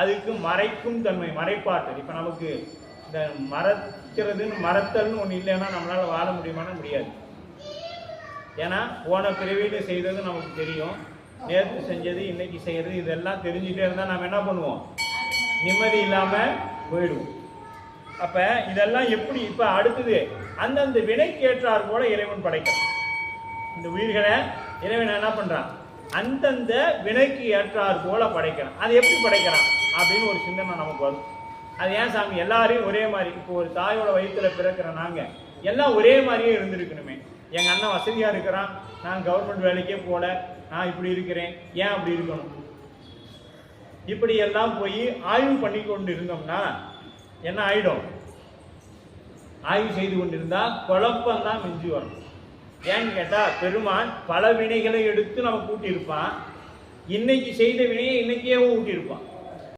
அதுக்கு மறைக்கும் தன்மை மறைப்பாற்றல். இப்போ நமக்கு இந்த மறைக்கிறதுன்னு மறத்தல்னு ஒன்று இல்லைன்னா நம்மளால் வாழ முடியுமானா முடியாது. ஏன்னா போன பிறவியில் செய்தது நமக்கு தெரியும். நேற்று செஞ்சது இன்னைக்கு செய்கிறது இதெல்லாம் தெரிஞ்சுட்டே இருந்தால் நம்ம என்ன பண்ணுவோம்? நிம்மதி இல்லாமல் போயிடுவோம். அப்போ இதெல்லாம் எப்படி இப்போ அடுத்தது அந்தந்த வினைக்கு ஏற்றார் போல இறைவன் படைக்கிறான். இந்த உயிர்களை இறைவன் என்ன பண்ணுறான் அந்தந்த வினைக்கு ஏற்றார் போல படைக்கிறான். அது எப்படி படைக்கிறான்? அப்படின்னு ஒரு சிந்தனை நமக்கு வரும். அது ஏன் சாமி? எல்லாரையும் ஒரே மாதிரி இப்போ ஒரு தாயோட வயிற்றுல பிறக்கிற நாங்கள் எல்லாம் ஒரே மாதிரியே இருந்திருக்கணுமே. எங்கள் அண்ணன் வசதியாக இருக்கிறான் நான் கவர்மெண்ட் வேலைக்கே போல நான் இப்படி இருக்கிறேன் ஏன் அப்படி இருக்கணும்? இப்படி எல்லாம் போய் ஆய்வு பண்ணி கொண்டு இருந்தோம்னா என்ன ஆயிடும்? ஆய்வு செய்து கொண்டிருந்தால் குழப்பம் தான் மிஞ்சி வரும். ஏன்னு கேட்டால் பெருமான் பல வினைகளை எடுத்து நம்ம கூட்டியிருப்பான். இன்னைக்கு செய்த வினையை இன்னைக்கே ஊட்டியிருப்பான்.